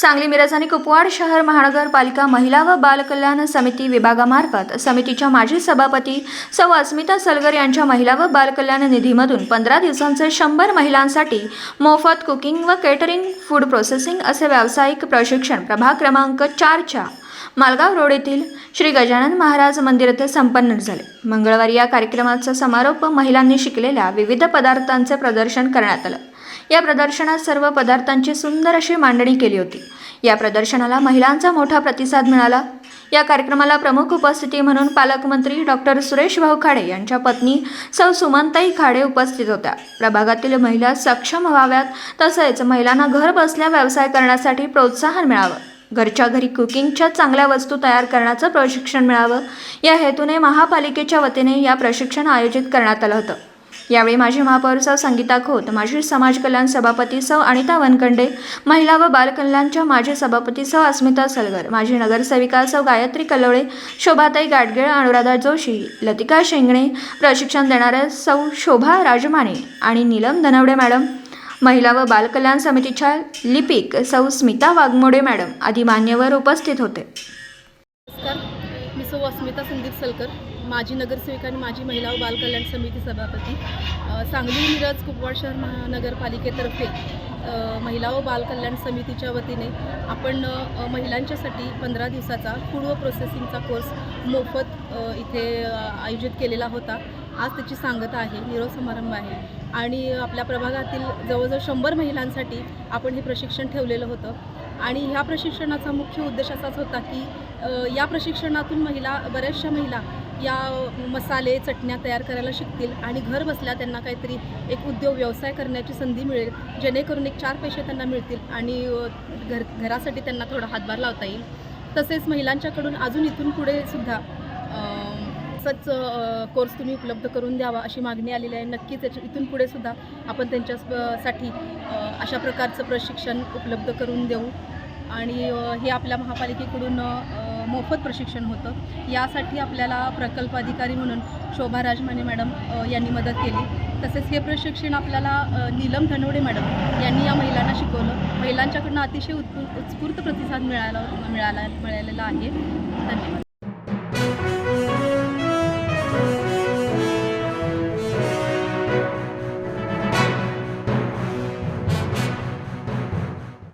सांगली मिरज आणि कुपवाड शहर महानगरपालिका महिला व बालकल्याण समिती विभागामार्फत समितीच्या माजी सभापती सौ अस्मिता सलगर यांच्या महिला व बालकल्याण निधीमधून पंधरा दिवसांचे शंभर महिलांसाठी मोफत कुकिंग व केटरिंग फूड प्रोसेसिंग असे व्यावसायिक प्रशिक्षण प्रभाग क्रमांक चारच्या मालगाव रोड येथील श्री गजानन महाराज मंदिर येथे संपन्न झाले. मंगळवारी या कार्यक्रमाचा समारोप महिलांनी शिकलेल्या विविध पदार्थांचे प्रदर्शन करण्यात आलं. या प्रदर्शनात सर्व पदार्थांची सुंदर अशी मांडणी केली होती. या प्रदर्शनाला महिलांचा मोठा प्रतिसाद मिळाला. या कार्यक्रमाला प्रमुख उपस्थिती म्हणून पालकमंत्री डॉक्टर सुरेश भाऊ खाडे यांच्या पत्नी सौ सुमनताई खाडे उपस्थित होत्या. प्रभागातील महिला सक्षम व्हाव्यात तसेच महिलांना घर बसल्या व्यवसाय करण्यासाठी प्रोत्साहन मिळावं. घरच्या घरी कुकिंगच्या चांगल्या वस्तू तयार करण्याचं प्रशिक्षण मिळावं. या हेतूने महापालिकेच्या वतीने या प्रशिक्षण आयोजित करण्यात आलं होतं. यावेळी माजी महापौर सौ संगीता खोत माजी समाज कल्याण सभापती सौ अनिता वनकंडे महिला व बालकल्याणच्या माजी सभापती सौ अस्मिता सलगर माजी नगरसेविका सौ गायत्री कलवळे शोभाताई गाडगेळ अनुराधा जोशी लतिका शेंगणे प्रशिक्षण देणाऱ्या सौ शोभा राजमाने आणि नीलम धनवडे मॅडम महिला व बालकल्याण समितीच्या लिपिक सौ स्मिता वाघमोडे मॅडम आदी मान्यवर उपस्थित होते. नमस्कार. मी सौ अस्मिता संदीप सलकर माजी नगरसेविका आणि माजी महिला व बालकल्याण समिती सभापती. सांगली मिरज कुपवाड शहर महानगरपालिकेतर्फे महिला व बालकल्याण समितीच्या वतीने आपण महिलांच्यासाठी पंधरा दिवसाचा फूड व प्रोसेसिंगचा कोर्स मोफत इथे आयोजित केलेला होता. आज त्याची सांगता आहे. निरोप समारंभ आहे. आणि आपल्या प्रभागातील जवळजवळ शंभर महिलांसाठी आपण हे प्रशिक्षण ठेवलेलं होतं. आणि ह्या प्रशिक्षणाचा मुख्य उद्देश असाच होता की या प्रशिक्षणातून महिला बऱ्याचशा महिला या मसाले चटण्या तयार करायला शिकतील आणि घर बसल्या त्यांना काहीतरी एक उद्योग व्यवसाय करण्याची संधी मिळेल जेणेकरून एक चार पैसे त्यांना मिळतील आणि घर घरासाठी त्यांना थोडा हातभार लावता येईल. तसेच महिलांच्याकडून अजून इथून पुढे सुद्धा असंच कोर्स तुम्ही उपलब्ध करून द्यावा अशी मागणी आलेली आहे. नक्कीच याच्या इथून पुढे सुद्धा आपण त्यांच्यासाठी साठी अशा प्रकारचं प्रशिक्षण उपलब्ध करून देऊ. आणि हे आपल्या महापालिकेकडून मोफत प्रशिक्षण होतं. यासाठी आपल्याला प्रकल्प अधिकारी म्हणून शोभा राजमाने मॅडम यांनी मदत केली. तसेच हे प्रशिक्षण आपल्याला नीलम धनवडे मॅडम यांनी या महिलांना शिकवलं. महिलांच्याकडनं अतिशय उत्स्फू उत्स्फूर्त प्रतिसाद मिळाला मिळाला मिळालेला आहे.